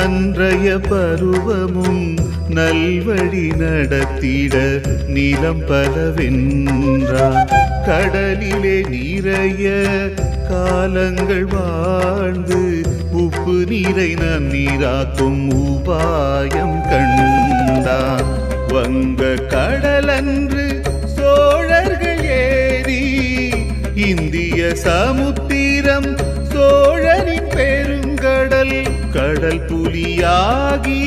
அன்றைய பருவமும் நல்வழி நடத்திட நிலம் பலவென்றான். கடலிலே நிறைய காலங்கள் வாழ்ந்து உப்பு நீரை நன்னீராக்கும் உபாயம் கண்டான். வங்க கடலன்று சோழர்கள் ஏறி இந்திய சமுத்திர கடல் புலியாகி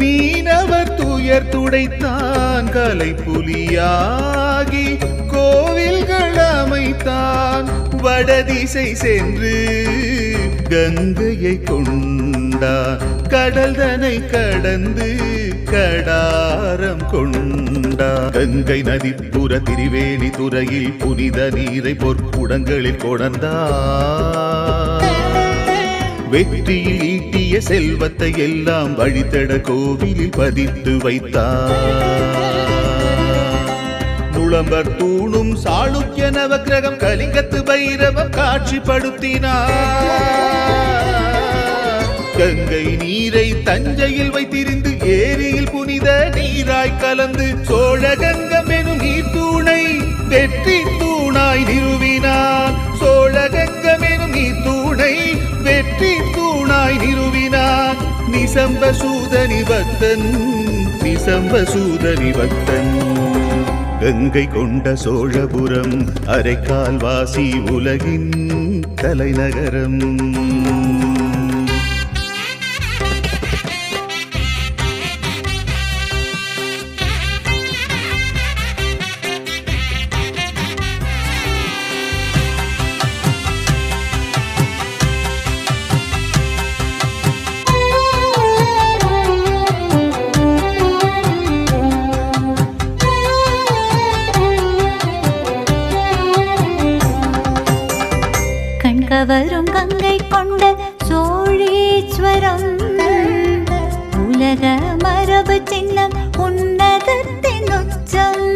மீனவர் துயர் துடைத்தான் கலை புலியாகி கோவில்கள் அமைத்தான் வடதிசை சென்று கங்கையை கொண்டான் கடல் தனை கடந்து கடாரம் கொண்டா கங்கை நதிப்புற திரிவேணி துறையில் புனித நீரை பொற்குடங்களில் கொணர்ந்தார். வெற்றியில் ஈட்டிய செல்வத்தை எல்லாம் வழித்தட கோவிலில் பதித்து வைத்தார். நுளம்பர் தூணும் சாளுக்கிய நவக்கிரகம் கலிங்கத்து பைரவம் காட்சிப்படுத்தினார். கங்கை நீரை தஞ்சையில் வைத்திருந்து ஏரியில் புனித நீராய் கலந்து சோழகங்கம் எனும் நீர் தூணை வெற்றி தூணாய் நிறுவினார் சோழகங்கம் எனும் நீர் தூணை வெற்றி தூணாய் நிறுவினான் நிசம்ப சூதனி பக்தன் நிசம்ப சூதனி பக்தன் கங்கை கொண்ட சோழபுரம் அரைக்கால்வாசி உலகின் தலைநகரம். கவரும் கங்கை கொண்ட சோழீஸ்வரம் உலக மரபு சின்னம் உன்னதத்தின் உச்சம்.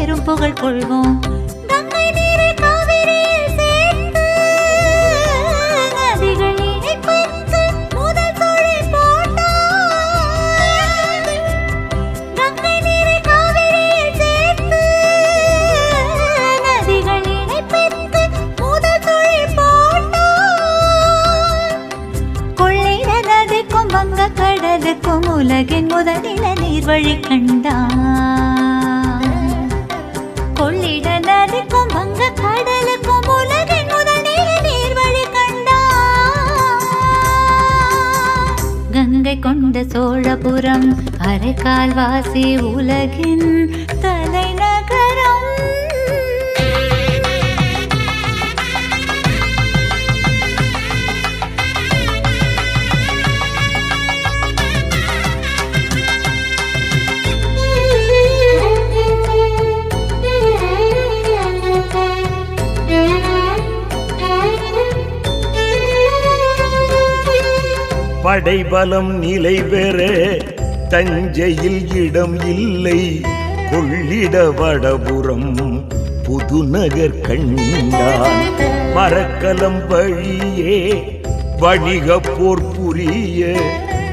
பெரும் புகழ் கொள்வோம். வங்க கடலுக்கும் உலகின் முதலில நீர் வழி கண்டான் கொள்ளிட வங்க கடலுக்கும் உலகின் நீர்வழி கங்கை கொண்ட சோழபுரம் அரைக்கால்வாசி உலகின் தலைநகர். படைபலம் நிலை பெற. தஞ்சையில் இடம் இல்லை. கொள்ளிட வடபுறம் புதுநகர் கண்டான். மரக்கலம் வழியே வணிக போர் புரிய.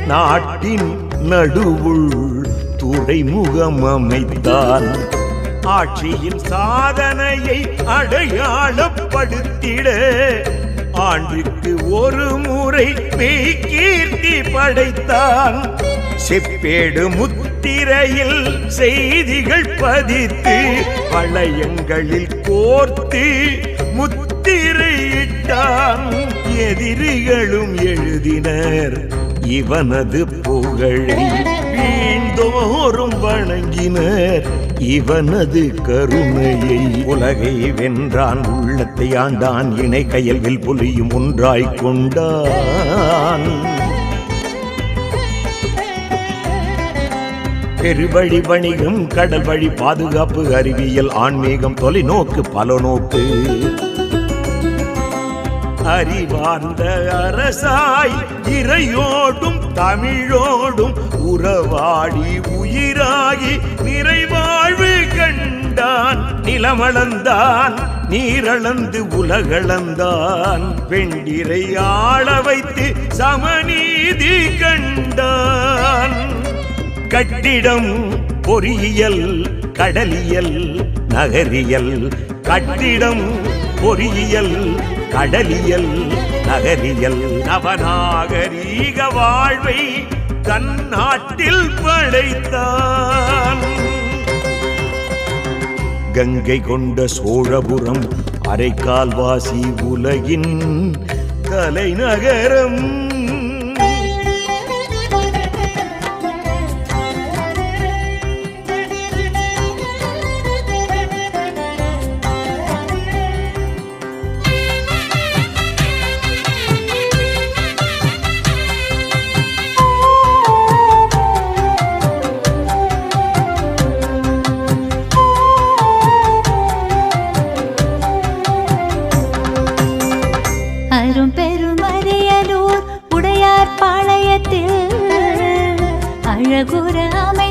நாட்டின் நடுவுள் துறைமுகம் அமைத்தான். ஆட்சியின் சாதனையை அடையாளப்படுத்திட. ஆண்டுக்கு ஒரு முறை மெய்கீர்த்தி படைத்தான். செப்பேடு முத்திரையில் செய்திகள் பதித்து வளையங்களில் கோர்த்து முத்திரையிட்டான் எதிரிகளும் எழுதினர் இவனது புகழை வீண்தோறும் வணங்கினர். இவனது கருணையை உலகை வென்றான். உள்ளத்தை ஆண்டான். இணை கையல்வில் புலியும் ஒன்றாய்க் கொண்டான். பெருவழி வணிகம் கடல் வழி பாதுகாப்பு அறிவியல் ஆன்மீகம் தொலைநோக்கு பலநோக்கு அறிவார்ந்த அரசாய் இறையோடும் தமிழோடும் உறவாடி உயிராகி நிறைவாழ்வு கண்டான். நிலமளந்தான் நீரளந்து உலகளந்தான். பெண்டிரை ஆள வைத்து சமநீதி கண்டான். கட்டிடம் பொறியியல் கடலியல் நகரியல் கட்டிடம் பொறியியல் கடலியல் நகரியல் நவநாகரீக வாழ்வை தன்னாட்டில் படைத்தான். கங்கை கொண்ட சோழபுரம் அரைக்கால்வாசி உலகின் தலைநகரம் गोरा गोरा में